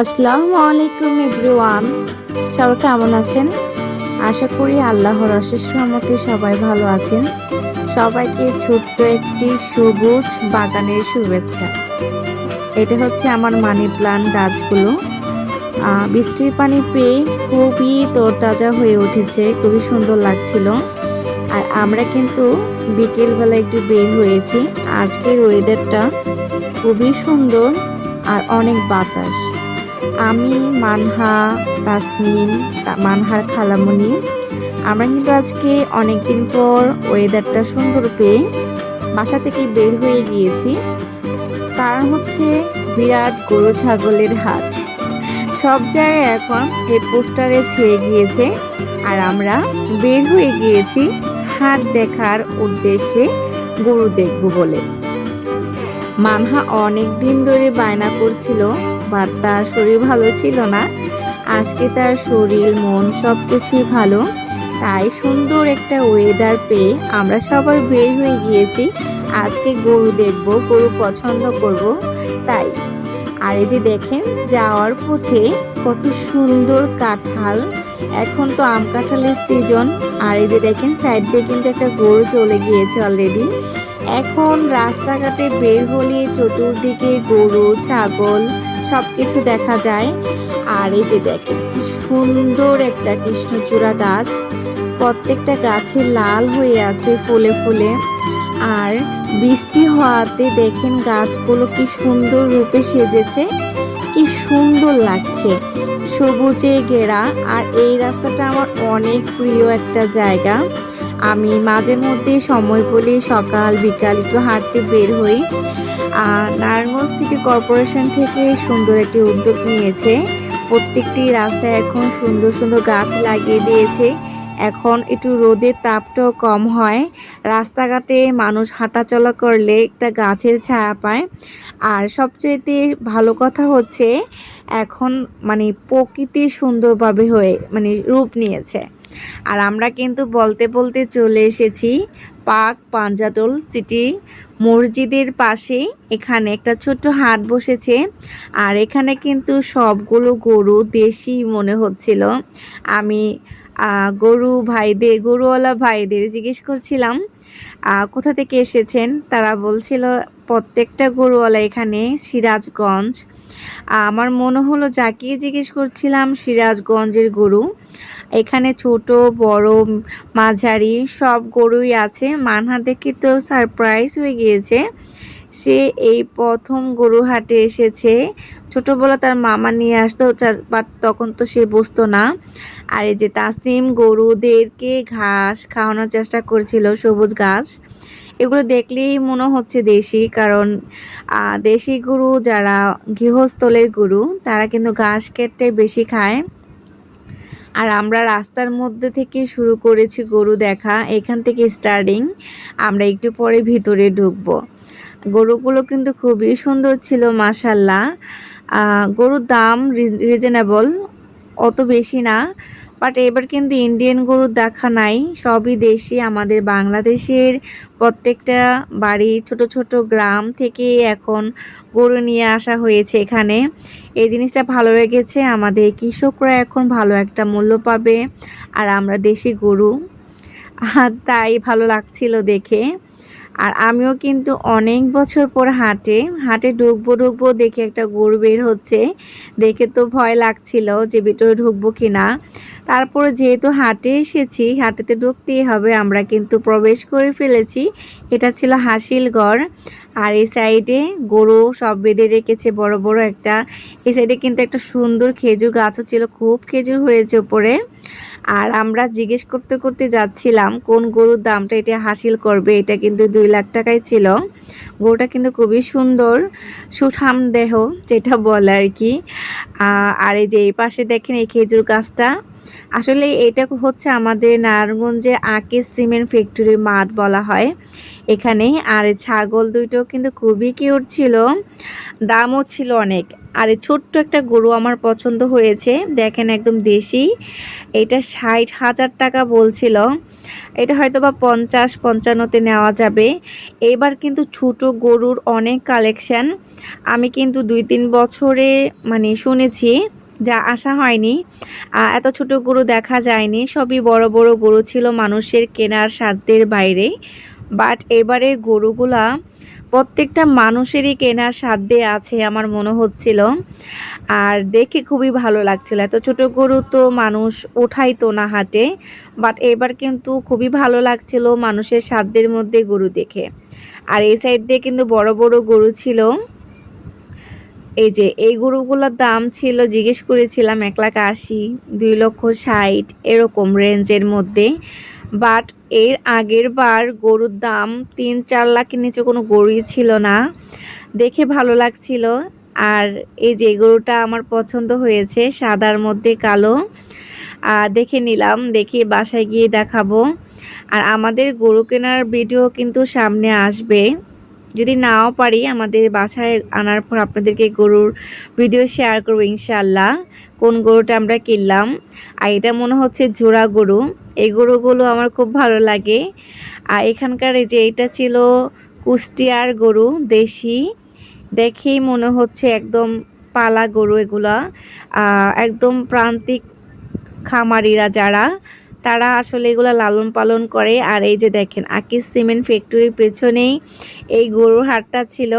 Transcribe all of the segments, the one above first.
আসসালামু আলাইকুম এভরিওয়ান। সবাই কেমন আছেন? আশা করি আল্লাহর অশেষ রহমতে সবাই ভালো আছেন। সবাইকে ছোট্ট একটি সবুজ বাগানের শুভেচ্ছা। এটা হচ্ছে আমার মানি প্লান্ট গাছগুলো। বৃষ্টির পানি পেয়ে খুবই তরতাজা হয়ে উঠেছে, খুবই সুন্দর লাগছিল। আর আমরা কিন্তু বিকেলবেলা একটু বের হয়েছি। আজকের ওয়েদারটা খুবই সুন্দর আর অনেক বাতাস। আমি, মানহা, তাসনিম, তা- মানহার খালামণি আমরা কিন্তু আজকে অনেকদিন পর ওয়েদারটা সুন্দর পেয়ে বাসা থেকে বের হয়ে গিয়েছি। কারণ হচ্ছে বিরাট গরু ছাগলের হাট। সব জায়গায় এখন এই পোস্টারে ছেয়ে গিয়েছে আর আমরা বের হয়ে গিয়েছি হাট দেখার উদ্দেশ্যে গরু দেখব বলে। মানহা অনেক দিন ধরে বায়না করছিল বাট তার শরীর ভালো ছিল না। আজকে তার শরীর, মন সব কিছুই ভালো। তাই সুন্দর একটা ওয়েদার পেয়ে আমরা সবার বের হয়ে গিয়েছি। আজকে গরু দেখব, গরু পছন্দ করব, তাই। আর এই যে দেখেন, যাওয়ার পথে কত সুন্দর কাঁঠাল। এখন তো আম কাঁঠালের সিজন আর এই যে দেখেন সাইড দিয়ে কিন্তু একটা গরু চলে গিয়েছে অলরেডি এখন রাস্তাঘাটে বের হলে চতুর্দিকে গরু, ছাগল সব কিছু দেখা যায়। আর এই যে দেখেন, কি সুন্দর একটা কৃষ্ণচূড়া গাছ। প্রত্যেকটা গাছে লাল হয়ে আছে ফুলে ফুলে। আর বৃষ্টি হওয়াতে দেখেন গাছগুলো কি সুন্দর রূপে সেজেছে। কি সুন্দর লাগছে। সবুজে ঘেরা। আর এই রাস্তাটা আমার অনেক প্রিয় একটা জায়গা। আমি মাঝে মধ্যে সময় পেলে সকাল বিকাল একটু হাঁটতে বের হই। নারায়ণগঞ্জ সিটি কর্পোরেশন থেকে সুন্দর একটি উদ্যোগ নিয়েছে। প্রত্যেকটি রাস্তায় এখন সুন্দর সুন্দর গাছ লাগিয়ে দিয়েছে। এখন একটু রোদের তাপটাও কম হয়। রাস্তাঘাটে মানুষ হাঁটাচলা করলে একটা গাছের ছায়া পায়। আর সবচেয়ে ভালো কথা হচ্ছে, এখন মানে প্রকৃতি সুন্দরভাবে হয়ে মানে রূপ নিয়েছে। আর আমরা কিন্তু বলতে বলতে চলে এসেছি পাক পাঞ্জাতল সিটি মসজিদের পাশে এখানে একটা ছোট্ট হাট বসেছে। আর এখানে কিন্তু সবগুলো গরু দেশি মনে হচ্ছিল। আমি গরু ভাইদের, গরুওয়ালা ভাইদের জিজ্ঞেস করছিলাম কোথা থেকে এসেছেন? তারা বলছিল, প্রত্যেকটা গরুওয়ালা এখানে সিরাজগঞ্জ। আমার মনে হলো যাকে জিজ্ঞেস করছিলাম, সিরাজগঞ্জের গরু। এখানে ছোট, বড়, মাঝারি সব গরুই আছে। মানহা দেখে তো সারপ্রাইজ হয়ে গিয়েছে। সে এই প্রথম গরু হাটে এসেছে। ছোটবেলা তার মামা নিয়ে আসতো বাট তখন তো সে বসতো না। আর এই যে তাসনিম গরুদেরকে ঘাস খাওয়ানোর চেষ্টা করছিল, সবুজ ঘাস। এগুলো দেখলেই মনে হচ্ছে দেশি, কারণ দেশি গরু যারা গৃহস্থলের গরু, তারা কিন্তু ঘাস কেটে বেশি খায়। আর আমরা রাস্তার মধ্যে থেকে শুরু করেছি গরু দেখা, এখান থেকে স্টার্টিং আমরা একটু পরে ভিতরে ঢুকবো। গরুগুলো কিন্তু খুবই সুন্দর ছিল মাসাল্লাহ গরুর দাম রিজনেবল অত বেশি না। বাট এবার কিন্তু ইন্ডিয়ান গরুর দেখা নাই, সবই দেশি, আমাদের বাংলাদেশের প্রত্যেকটা বাড়ি, ছোট ছোট গ্রাম থেকে এখন গরু নিয়ে আসা হয়েছে এখানে। এই জিনিসটা ভালো লেগেছে, আমাদের কৃষকরা এখন ভালো একটা মূল্য পাবে, আর আমরা দেশি গরু। আর তাই ভালো লাগছিল দেখে। আর আমিও কিন্তু অনেক বছর পর হাটে হাটে ঢুকবো ঢুকবো দেখে একটা গরু বের হচ্ছে। দেখে তো ভয় লাগছিল যে ভেতরে ঢুকবো কি না তারপরে যেহেতু হাটে এসেছি, হাটেতে ঢুকতেই হবে, আমরা কিন্তু প্রবেশ করে ফেলেছি। এটা ছিল হাসিলগড়। আর এই সাইডে গরু সব বেঁধে রেখেছে বড় বড় একটা। এই সাইডে কিন্তু একটা সুন্দর খেজুর গাছও ছিল, খুব খেজুর হয়েছে উপরে। আর আমরা জিজ্ঞেস করতে করতে যাচ্ছিলাম, কোন গরুর দামটা এটা হাসিল করবে? এটা কিন্তু দুই লাখ টাকায় ছিল। গরুটা কিন্তু খুবই সুন্দর, সুঠাম দেহ, যেটা বলে আর কি। আর এই যে এই পাশে দেখেন এই খেজুর গাছটা। আসলে এটা হচ্ছে আমাদের নারায়ণগঞ্জে আকিস সিমেন্ট ফ্যাক্টরি মাঠ বলা হয়। এখানে আর ছাগল দুটো কিন্তু খুবই কিউট ছিল, দামও ছিল অনেক। আর এই ছোট্ট একটা গরু আমার পছন্দ হয়েছে, দেখেন একদম দেশি। এটা ষাট হাজার টাকা বলছিল, এটা হয়তো বা পঞ্চাশ, পঞ্চান্নতে নেওয়া যাবে। এবার কিন্তু ছোট গরুর অনেক কালেকশন আমি কিন্তু দুই তিন বছরে মানে শুনেছি যা আশা হয়নি। এত ছোট গরু দেখা যায়নি। সবই বড় বড় গরু ছিল মানুষের কেনার সাধ্যের বাইরে। বাট এবারে গরুগুলা প্রত্যেকটা মানুষেরই কেনার সাধ্যে আছে আমার মনে হচ্ছিল। আর দেখে খুবই ভালো লাগছিল। এত ছোট গরু তো মানুষ ওঠাইতো না হাটে। বাট এবার কিন্তু খুবই ভালো লাগছিল মানুষের সাধ্যের মধ্যে গরু দেখে। আর এই সাইড দিয়ে কিন্তু বড় বড় গরু ছিল। এই যে, এই গরুগুলোর দাম ছিল, জিজ্ঞেস করেছিলাম এক লাখ আশি, দুই লক্ষ ষাট, এরকম রেঞ্জের মধ্যে। বাট এর আগের বার গরুর দাম তিন, চার লাখের নিচে কোনো গরুই ছিল না। দেখে ভালো লাগছিল। আর এই যে গরুটা আমার পছন্দ হয়েছে, সাদার মধ্যে কালো। দেখে নিলাম, দেখে বাসায় গিয়ে দেখাবো। আর আমাদের গরু কেনার ভিডিও কিন্তু সামনে আসবে। যদি নাও পারি আমাদের বাসায় আনার পর আপনাদেরকে গরুর ভিডিও শেয়ার করব ইনশাল্লাহ কোন গরুটা আমরা কিনলাম? আর এটা মনে হচ্ছে জোড়া গরু। এই গরুগুলো আমার খুব ভালো লাগে। আর এখানকার এই যে এটা ছিল কুষ্টিয়ার গরু, দেশি। দেখেই মনে হচ্ছে একদম পালা গরু এগুলা। একদম প্রান্তিক খামারিরা যারা তারা আসলে এগুলো লালন পালন করে। আর এই যে দেখেন, আকিস সিমেন্ট ফ্যাক্টরির পেছনেই এই গরুর হাটটা ছিল।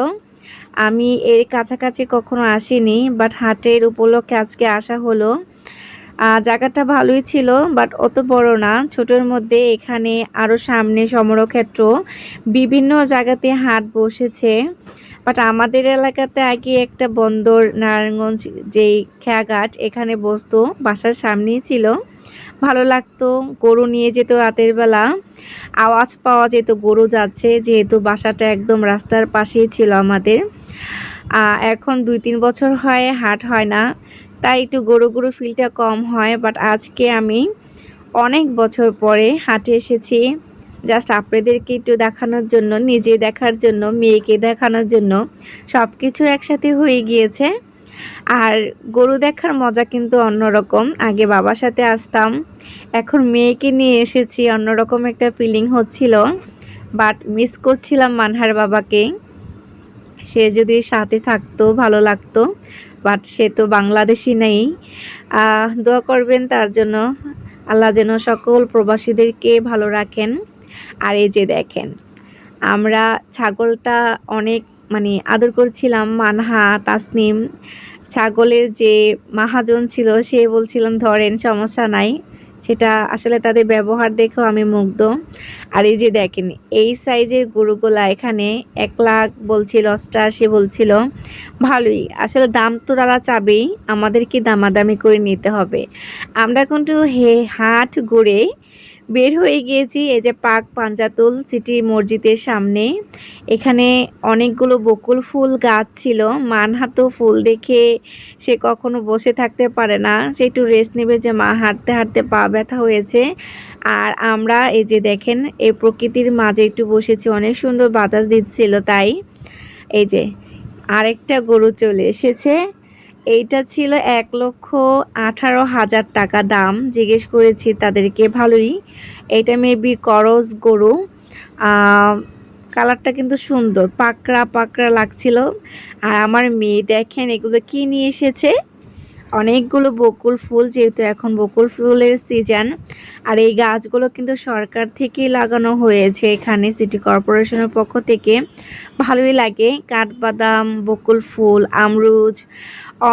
আমি এর কাছাকাছি কখনো আসিনি বাট হাটের উপলক্ষে আজকে আসা হলো। জায়গাটা ভালোই ছিল বাট অত বড় না। ছোটোর মধ্যে এখানে আরও সামনে সমরক্ষেত্র। বিভিন্ন জায়গাতে হাট বসেছে। বাট আমাদের এলাকাতে আগে একটা বন্দর, নারায়ণগঞ্জ যেই খেয়াঘাট, এখানে বসতো, বাসার সামনেই ছিল। ভালো লাগতো, গরু নিয়ে যেত রাতের বেলা। আওয়াজ পাওয়া যেত, গরু যাচ্ছে, যেহেতু বাসাটা একদম রাস্তার পাশেই ছিল আমাদের। এখন দুই তিন বছর হয়, হাট হয় না। তাই একটু গরু গরু ফিলটা কম হয় বাট আজকে আমি অনেক বছর পরে হাটে এসেছি। জাস্ট আপনাদেরকে একটু দেখানোর জন্য, নিজে দেখার জন্য, মেয়েকে দেখানোর জন্য সব কিছু একসাথে হয়ে গিয়েছে। আর গরু দেখার মজা কিন্তু অন্যরকম। আগে বাবার সাথে আসতাম, এখন মেয়েকে নিয়ে এসেছি, অন্যরকম একটা ফিলিং হচ্ছিল। বাট মিস করছিলাম মানহার বাবাকে। সে যদি সাথে থাকতো, ভালো লাগতো বাট সে তো বাংলাদেশি নেই। দোয়া করবেন তার জন্য। আল্লাহ যেন সকল প্রবাসীদেরকে ভালো রাখেন। আর এই যে দেখেন, আমরা ছাগলটা অনেক মানে আদর করছিলাম, মানহা, তাসনিম। ছাগলের যে মাহাজন ছিল, সে বলছিলাম ধরেন, সমস্যা নাই। সেটা আসলে তাদের ব্যবহার দেখেও আমি মুগ্ধ। আর এই যে দেখেন, এই সাইজের গরুগুলা এখানে এক লাখ বলছিল, অষ্টাশি বলছিল। ভালোই, আসলে দাম তো তারা চাবেই, আমাদেরকে দামাদামি করে নিতে হবে। আমরা কিন্তু হে হাট ঘুরে বের হয়ে গিয়েছি এই যে পাক পাঞ্জাতুল সিটি মসজিদের সামনে। এখানে অনেকগুলো বকুল ফুল গাছ ছিল। মানহাতো ফুল দেখে সে কখনো বসে থাকতে পারে না। সে একটু রেস্ট নেবে যে মা হাঁটতে হাঁটতে পা ব্যথা হয়েছে। আর আমরা এই যে দেখেন, এই প্রকৃতির মাঝে একটু বসেছি। অনেক সুন্দর বাতাস দিচ্ছিল তাই। এই যে আরেকটা গরু চলে এসেছে। এইটা ছিল এক লক্ষ আঠারো হাজার টাকা দাম। জিজ্ঞেস করেছি তাদেরকে, ভালোই। এটা মেবি করস গরু। কালারটা কিন্তু সুন্দর, পাকড়া পাকড়া লাগছিল। আর আমার মেয়ে দেখেন এগুলো কি নিয়ে এসেছে? অনেকগুলো বকুল ফুল, যেহেতু এখন বকুল ফুলের সিজন আর এই গাছগুলো কিন্তু সরকার থেকেই লাগানো হয়েছে এখানে সিটি কর্পোরেশনের পক্ষ থেকে। ভালোই লাগে, কাঠবাদাম, বকুল ফুল, আমরুজ,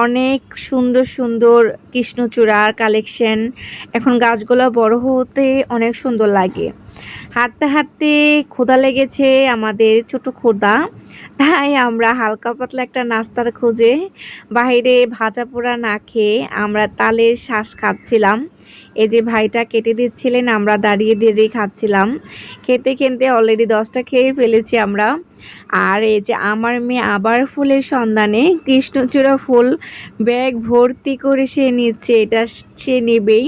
অনেক সুন্দর সুন্দর কৃষ্ণচূড়ার কালেকশন এখন গাছগুলো বড় হতে অনেক সুন্দর লাগে। হাঁটতে হাঁটতে ক্ষুধা লেগেছে আমাদের ছোট খোদা তাই আমরা হালকা পাতলা একটা নাস্তার খোঁজে বাইরে ভাজা পোড়া না খেয়ে আমরা তালের শ্বাস খাচ্ছিলাম। এই যে ভাইটা কেটে দিচ্ছিলেন, আমরা দাঁড়িয়ে দাঁড়িয়ে খাচ্ছিলাম। খেতে খেতে অলরেডি দশটা খেয়ে ফেলেছি আমরা। আর এই যে আমার মেয়ে আবার ফুলের সন্ধানে কৃষ্ণচূড়া ফুল ব্যাগ ভর্তি করে সে নিচ্ছে, এটা সে নেবেই।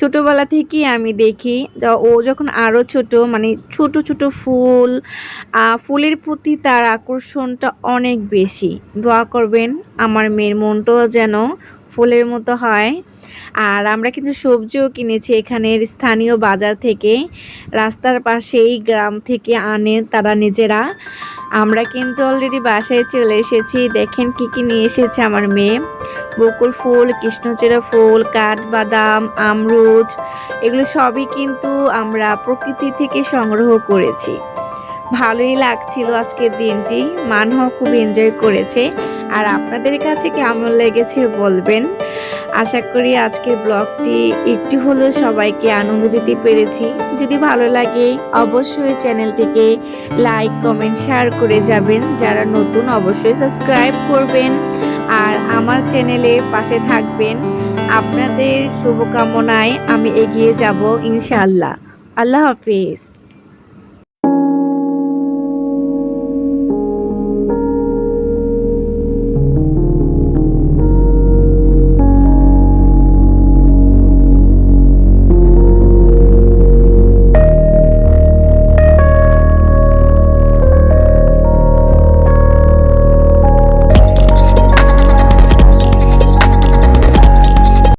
ছোটোবেলা থেকেই আমি দেখি ও যখন আরও ছোট মানে ছোট ছোট ফুল ফুলের প্রতি তার আকর্ষণটা অনেক বেশি। দোয়া করবেন আমার মেয়ের মনটাও যেন ফুলের মতো হয়। আর আমরা কিন্তু সবজিও কিনেছি এখানের স্থানীয় বাজার থেকে। রাস্তার পাশেই গ্রাম থেকে আনে তারা নিজেরা। আমরা কিন্তু অলরেডি বাসায় চলে এসেছি। দেখেন কি কি নিয়ে এসেছে আমার মেয়ে। বকুল ফুল, কৃষ্ণচূড়া ফুল, কাঠবাদাম, আমরুজ, এগুলো সবই কিন্তু আমরা প্রকৃতি থেকে সংগ্রহ করেছি। ভালোই লাগছিল আজকের দিনটি। মানহ খুব এনজয় করেছে। আর আপনাদের কাছে কেমন লেগেছে বলবেন? আশা করি আজকের ব্লগটি একটু হলেও সবাইকে আনন্দ দিতে পেরেছি। যদি ভালো লাগে, অবশ্যই চ্যানেলটিকে লাইক কমেন্ট শেয়ার করে যাবেন। যারা নতুন অবশ্যই সাবস্ক্রাইব করবেন। আর আমার চ্যানেলে পাশে থাকবেন। আপনাদের শুভকামনায় আমি এগিয়ে যাব ইনশাআল্লাহ। আল্লাহ হাফিজ।